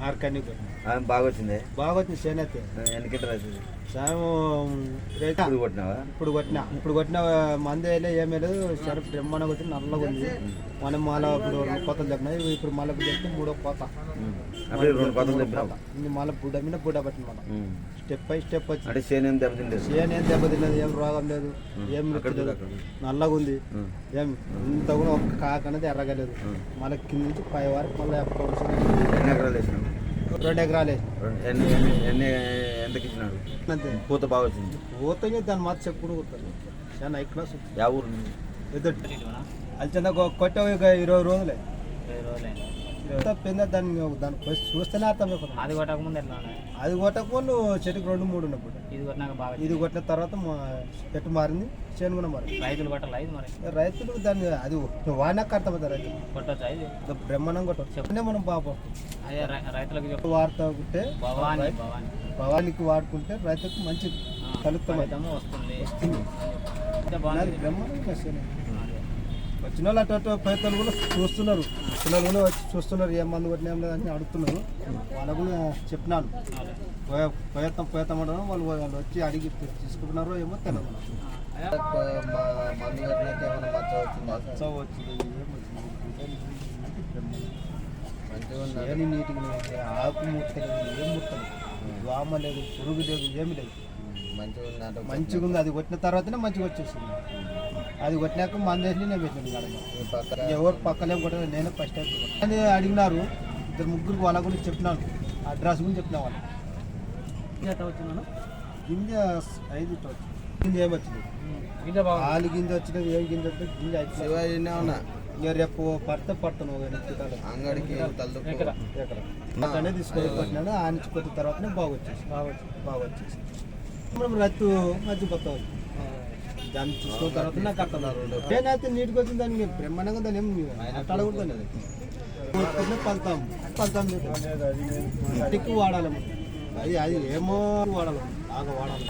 ఆర్కన్నీ కొట్టిన ఆ, బాగా వచ్చింది బాగా వచ్చింది చేనేత ఎన్ని కింటలు అవుతుంది ఇప్పుడు కొట్టినావా? ఇప్పుడు కొట్టిన. ఇప్పుడు కొట్టిన మంది వేయలే ఏమీ లేదు. షరఫ్ బ్రహ్మాండంగా వచ్చింది నల్లగా ఉంది. మనం మళ్ళీ ఇప్పుడు కోతలు చెప్పినాయి ఇప్పుడు మళ్ళీ చెప్తే మూడో కోత. ఇది మళ్ళీ బుడ్డ మీద బుడ్డ పట్టిన మనం ఉమ్. స్టెప్ బై స్టెప్ వచ్చింది అంటే చేను ఏం దెబ్బతిండేది చేను ఏం దెబ్బతిన్నది ఏం రోగం లేదు ఏం లేదు. నల్లగా ఉంది. ఏం ఇంత కూడా ఒక్క కాక అనేది ఎర్రగలేదు. మళ్ళీ కింద నుంచి పై వరకు మళ్ళీ ఎన్ని ఎకరాలు రెండు ఎకరాలే. ఎన్ని ఎన్ని ఎన్ని ఎంతకి ఇచ్చినాడు? అంతే. పూత బాగా వచ్చింది. పోతే దాని మాట చెప్పుడు కొడతాను చాలా క్లాస్ యా ఊరు అది చిన్న కొట్ట ఒక ఇరవై రోజులే. ఇరవై పెద్ద దాన్ని దాన్ని పోయి చూస్తేనే అర్థమైపోతుంది అది కొట్టక ముందు ఎట్లా? అది కొట్టకపో నువ్వు చెట్టుకు రెండు మూడు ఉన్నప్పుడు ఇది కొట్టినాక బాగా ఇది కొట్టిన తర్వాత చెట్టు మారింది చేను కూడా మారింది. రైతులు కొట్టాలి ఇది మరి? రైతులు దాన్ని అది వాడినాక అర్థమవుతుంది రైతులు. కొట్టొచ్చా ఇది? బ్రహ్మాండం కొట్టవు చెప్పనే మనం పాపం. అదే రైతులకు చెప్పు. వాడుతూ ఉంటే భవాని భవాని. భవానికి వాడుకుంటే రైతుకు మంచి కలుపుతాం వస్తుంది. అంటే నాది బాగుంది బ్రహ్మాండంగా చేను. వచ్చిన వాళ్ళు అటు ప్రయత్నాలు కూడా చూస్తున్నారు. పిల్లలు కూడా వచ్చి చూస్తున్నారు ఏం మందు కొట్టినా ఏం లేదని అడుగుతున్నారు. వాళ్ళకు కూడా చెప్పినాను ప్రయత్నం ప్రయత్నం అంటారు వాళ్ళు వాళ్ళు వచ్చి అడిగి తీసుకుంటున్నారో ఏమో తెలియదు మచ్చ వచ్చింది ఏమి నీటికి ఆకు ముట్టలేదు ఏం ముట్టలేదు. దోమ లేదు పురుగు లేదు ఏమి లేదు. మంచిగా ఉంది అది కొట్టిన తర్వాతనే మంచిగా వచ్చేసింది. అది కొట్టినాక మంది వేసి నేను పెట్టాను ఎవరు పక్కలేం కొట్టలేదు. నేనే ఫస్ట్ టైం అని అడిగినారు. ఇద్దరు ముగ్గురు వాళ్ళ గురించి చెప్పినాను అడ్రస్ గురించి చెప్పిన వాళ్ళు? గింజ ఐదు ఇట్లా వచ్చింది. గింజ ఏమొచ్చింది ఆలు గింజ వచ్చినది ఏం గింజ వచ్చింది గింజ అయిపోయింది ఇక రేపు పడితే పడతాను. అంగడికి ఎక్కడ? ఎక్కడ? అట్లనే తీసుకొని కొట్టినాను. ఆ నుంచి కొట్టిన తర్వాతనే బాగా వచ్చేసి బాగా వచ్చి బాగా వచ్చేసి రత్తు మర్చిపోతాం దాన్ని చూసుకున్న తర్వాత నాకు అర్థన్నారు నేనైతే నీటికి వచ్చింది దాన్ని బ్రహ్మాండంగా దాన్ని ఏం అట్టాడకూడదు కొట్టుకునే పలుతాం పలుతాం ఇంటికి వాడాలి. అది అది ఏమో వాడాలి. బాగా వాడాలి.